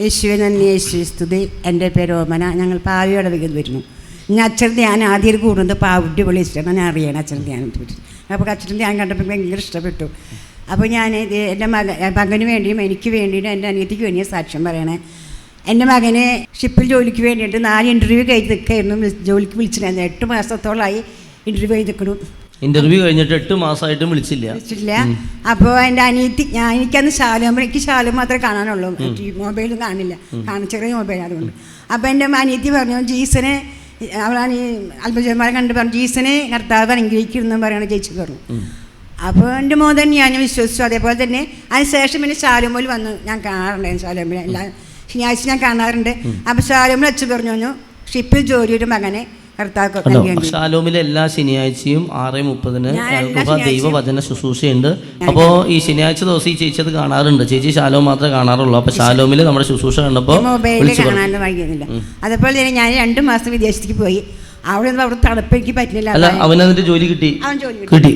യേശുവെ നന്ദി യേശു സ്തുതി. എന്റെ പേര് ഓമന. ഞങ്ങൾ പാവിയോടെ വരുന്നു ഇനി അച്ഛൻ ധ്യാനം ആദ്യം കൂടുന്നത് പാവുട്ടി ഇഷ്ടമാണ് ഞാൻ അറിയണം അച്ഛൻ പറ്റി. അപ്പോൾ അച്ഛൻ ധ്യാനം കണ്ടപ്പോൾ ഭയങ്കര ഇഷ്ടപ്പെട്ടു. അപ്പോൾ ഞാൻ എന്റെ മക മകന് വേണ്ടിയും എനിക്ക് വേണ്ടിയും എന്റെ അനിയത്തിക്ക് വേണ്ടിയും സാക്ഷ്യം പറയണേ. എന്റെ മകന് ഷിപ്പിൽ ജോലിക്ക് വേണ്ടിയിട്ട് നാല് ഇന്റർവ്യൂ കഴിഞ്ഞ് നിൽക്കായിരുന്നു വിളി- ജോലിക്ക് വിളിച്ചിട്ടുണ്ടായിരുന്നു എട്ട് മാസത്തോളമായി ഇന്റർവ്യൂ ചെയ്ത് ഇന്റർവ്യൂ കഴിഞ്ഞിട്ട് എട്ട് മാസമായിട്ടും വിളിച്ചില്ല. വിളിച്ചില്ല. അപ്പോൾ എന്റെ അനിയത്തി ഞാൻ എനിക്കന്ന് ശാലും എനിക്ക് ശാലും മാത്രമേ കാണാനുള്ളൂ. മൊബൈലും കാണില്ല. കാണിച്ചറിയ ചെറിയ മൊബൈൽ അതുകൊണ്ട് അപ്പോൾ എന്റെ അനിയത്തി പറഞ്ഞു ജീസനെ അവളാണ് ഈ അത്ഭുതന്മാരെ കണ്ട് പറഞ്ഞു ജീസനെ കർത്താവ് അനുഗ്രഹിക്കുന്നു പറയണ ചേച്ചി പറഞ്ഞു. അപ്പോൾ എന്റെ തന്നെ ഞാൻ വിശ്വസിച്ചു. അതേപോലെ തന്നെ അതിനുശേഷം പിന്നെ ശാലുമോൽ വന്നു. ഞാൻ കാണാറുണ്ടായിരുന്നു ശാലുമോൽ എല്ലാ ശനിയാഴ്ച ഞാൻ കാണാറുണ്ട്. അപ്പോൾ ശാലുമോൽ അച്ഛൻ പറഞ്ഞു പറഞ്ഞു ഷിപ്പിൽ ജോലിയുടെ മകനെ കർത്താവ് ഷാലോമിലെ എല്ലാ ശനിയാഴ്ചയും ആറ് മുപ്പതിന് ദൈവവചന ശുശ്രൂഷയുണ്ട്. അപ്പോൾ ഈ ശനിയാഴ്ച ദിവസം ഈ ചേച്ചി അത് കാണാറുണ്ട്. ചേച്ചി ഷാലോം മാത്രമേ കാണാറുള്ളൂ. അപ്പോൾ ഷാലോമിൽ നമ്മുടെ ശുശ്രൂഷ കണ്ടപ്പോൾ മൊബൈലിൽ അതേപോലെ തന്നെ ഞാൻ രണ്ട് മാസം വിദേശത്തേക്ക് പോയി. അവിടെ നിന്ന് അവിടെ തണുപ്പേക്ക് പറ്റില്ല അല്ല അവൻ അതിന്റെ ജോലി കിട്ടി? അവൻ ജോലി കിട്ടി.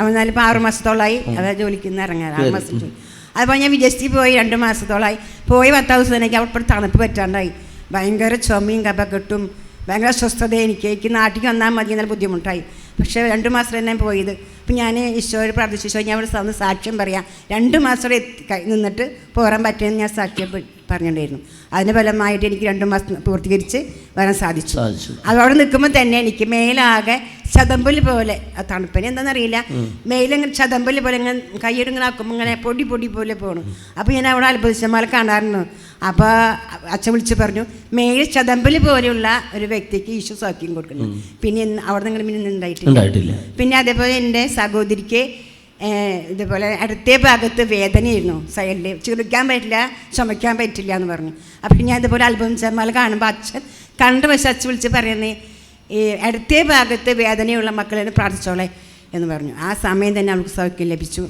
അവൻ എന്നാലിപ്പോൾ ആറ് മാസത്തോളമായി ജോലിക്ക് നിന്ന് ആറ് മാസം അതുപോലെ ഞാൻ വിദേശത്തേക്ക് പോയി രണ്ട് മാസത്തോളമായി പോയി പത്താം ദിവസം തന്നെ അവിടെ തണുപ്പ് പറ്റാണ്ടായി. ഭയങ്കര ചുമയും കപക്കെട്ടും ഭയങ്കര അസ്വസ്ഥത എനിക്ക്. എനിക്ക് നാട്ടിൽ വന്നാൽ മതി എന്നാൽ ബുദ്ധിമുട്ടായി. പക്ഷേ രണ്ട് മാസം തന്നെ പോയത്. അപ്പം ഞാൻ ഈശോയോട് പ്രാർത്ഥിച്ചു ഈശോ ഞാൻ അവിടെ വന്ന് സാക്ഷ്യം പറയാം. രണ്ട് മാസം നിന്നിട്ട് പോരാൻ പറ്റുമെന്ന് ഞാൻ സാക്ഷ്യം പറഞ്ഞിട്ടുണ്ടായിരുന്നു. അതിന് ഫലമായിട്ട് എനിക്ക് രണ്ട് മാസം പൂർത്തീകരിച്ച് വരാൻ സാധിച്ചു. അതവിടെ നിൽക്കുമ്പോൾ തന്നെ എനിക്ക് മേലാകെ ചതമ്പൽ പോലെ ആ തണുപ്പിന് എന്താണെന്നറിയില്ല മേലിങ്ങനെ ചതമ്പൽ പോലെ ഇങ്ങനെ കൈയ്യോട് ഇങ്ങനെ ആക്കുമ്പോൾ ഇങ്ങനെ പൊടി പൊടി പോലെ പോകണം അപ്പോൾ ഞാൻ അവിടെ അത്ഭുതശന്മാരെ കാണാറുണ്ട് അപ്പോൾ അച്ഛൻ വിളിച്ച് പറഞ്ഞു മേൽ ചതമ്പൽ പോലെയുള്ള ഒരു വ്യക്തിക്ക് ഈശോ സൗഖ്യം കൊടുക്കുന്നു പിന്നെ അവിടെ നിങ്ങൾ പിന്നെ ഉണ്ടായിട്ടില്ല. പിന്നെ അതേപോലെ എന്റെ സഹോദരിക്ക് ഇതേപോലെ അടുത്തേ ഭാഗത്ത് വേദനയായിരുന്നു. സൈഡിൽ ചുരുക്കാൻ പറ്റില്ല ചുമയ്ക്കാൻ പറ്റില്ല എന്ന് പറഞ്ഞു. അപ്പം ഞാൻ ഇതുപോലെ അത്ഭുതം ചെമ്മാൽ കാണുമ്പോൾ അച്ഛൻ കണ്ട് വശം അച്ഛൻ വിളിച്ച് പറയുന്നത് ഈ അടുത്തേ ഭാഗത്ത് വേദനയുള്ള മക്കളെ പ്രാർത്ഥിച്ചോളെ എന്ന് പറഞ്ഞു. ആ സമയം തന്നെ അവൾക്ക് സൗഖ്യം ലഭിച്ചു.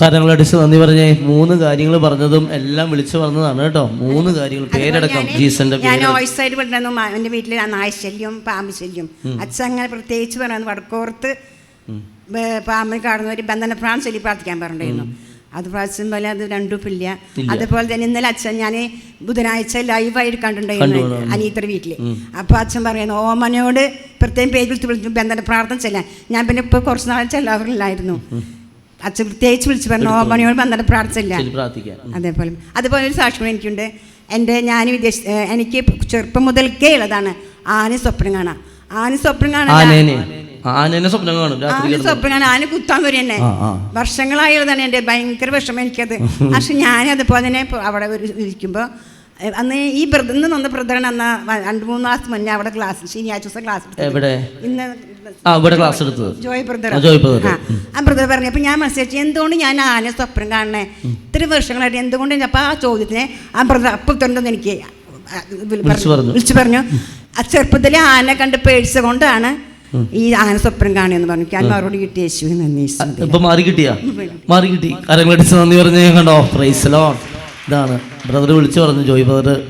കാര്യങ്ങളടിച്ച് നന്ദി പറഞ്ഞേ മൂന്ന് കാര്യങ്ങൾ പറഞ്ഞതും എല്ലാം വിളിച്ചു പറഞ്ഞതാണ് കേട്ടോ. മൂന്ന് കാര്യങ്ങൾ പേരടക്കം ജീസന്റെ ഞാൻ വോയിസ് പറഞ്ഞിരുന്നു എന്റെ വീട്ടിൽ നായശല്യം പാമ്പ് ശല്യം. അച്ഛൻ അങ്ങനെ പ്രത്യേകിച്ച് പറയുന്നത് വടക്കോർത്ത് പാമ്പിൽ പാമ്പിന് കാണുന്ന ഒരു ബന്ധന പ്രാൺ ചൊല്ലി പ്രാർത്ഥിക്കാൻ പറഞ്ഞിരുന്നു അത് പ്രാവശ്യം പോലെ അത് രണ്ടും ഇല്ല. അതുപോലെ തന്നെ ഇന്നലെ അച്ഛൻ ഞാൻ ബുധനാഴ്ച ലൈവായിട്ട് കണ്ടിട്ടുണ്ടായിരുന്നു അനീത്ര വീട്ടിൽ അപ്പോൾ അച്ഛൻ പറയുന്നു ഓമനോട് പ്രത്യേകം പേര് വിളിച്ച് വിളിച്ചു ബന്ധന പ്രാർത്ഥന ചെല്ലാൻ. ഞാൻ പിന്നെ ഇപ്പോൾ കുറച്ച് നാൾ ചെല്ലാറില്ലായിരുന്നു. അച്ഛൻ പ്രത്യേകിച്ച് വിളിച്ച് പറഞ്ഞു ഓമനയോട് ബന്ധന പ്രാർത്ഥിക്കാം. അതേപോലെ. അതുപോലെ ഒരു സാക്ഷ്യം എനിക്കുണ്ട്. എന്റെ ഞാൻ വിദേശ എനിക്ക് ചെറുപ്പം മുതൽക്കേ ഉള്ളതാണ് ആന സ്വപ്നം കാണാം ആന സ്വപ്നം കാണാൻ ആനേനെ സ്വപ്നം കാണും രാത്രി ആന. സ്വപ്നം കുത്താൻ വരും എന്നെ. ആ, എന്റെ ഭയങ്കര വിഷമം എനിക്കത്. പക്ഷെ ഞാൻ അതുപോലെ തന്നെ ഇപ്പൊ അവിടെ ഒരു ഇരിക്കുമ്പോൾ അന്ന് ഈ ബ്രദർ ഇന്ന് വന്ന ബ്രദറാണ് അന്ന് വ- രണ്ട് മൂന്ന് മാസം മുന്നേ അവിടെ ക്ലാസ് ശനിയാഴ്ച ദിവസം ക്ലാസ് എടുത്തത്. എവിടെ? ഇന്ന് ആ ഇവിടെ ക്ലാസ് എടുത്തത്. ജോയ് ബ്രദർ ആ, ജോയ് brother. ആ ആ ബ്രദർ പറഞ്ഞു അപ്പം ഞാൻ മനസ്സിലാക്കി എന്തുകൊണ്ട് ഞാൻ ആന സ്വപ്നം കാണണേ? ഇത്ര വർഷങ്ങളായിട്ട് എന്തുകൊണ്ട് അപ്പോൾ ആ ചോദ്യത്തിന് ആ ബ്രദർ അപ്പോൾ തൊണ്ടെന്ന് എനിക്ക് വിളിച്ചു പറഞ്ഞു. വിളിച്ചു പറഞ്ഞു. ആ ചെറുപ്പത്തിലെ ആന കണ്ട് പേഴ്സ് കൊണ്ടാണ് ഈ ആന സ്വപ്നം കാണുമെന്ന് പറഞ്ഞു. ഞാൻ മറുപടി കിട്ടിയ യേശുവിന് നന്ദി. ഇപ്പൊ മാറി കിട്ടിയാ മാറി കിട്ടി. കരങ്ങളടിച്ച് നന്ദി പറഞ്ഞു കണ്ടോ? പ്രൈസലോ ഇതാണ്. ബ്രദർ വിളിച്ചു പറഞ്ഞു ജോയ് ബ്രദർ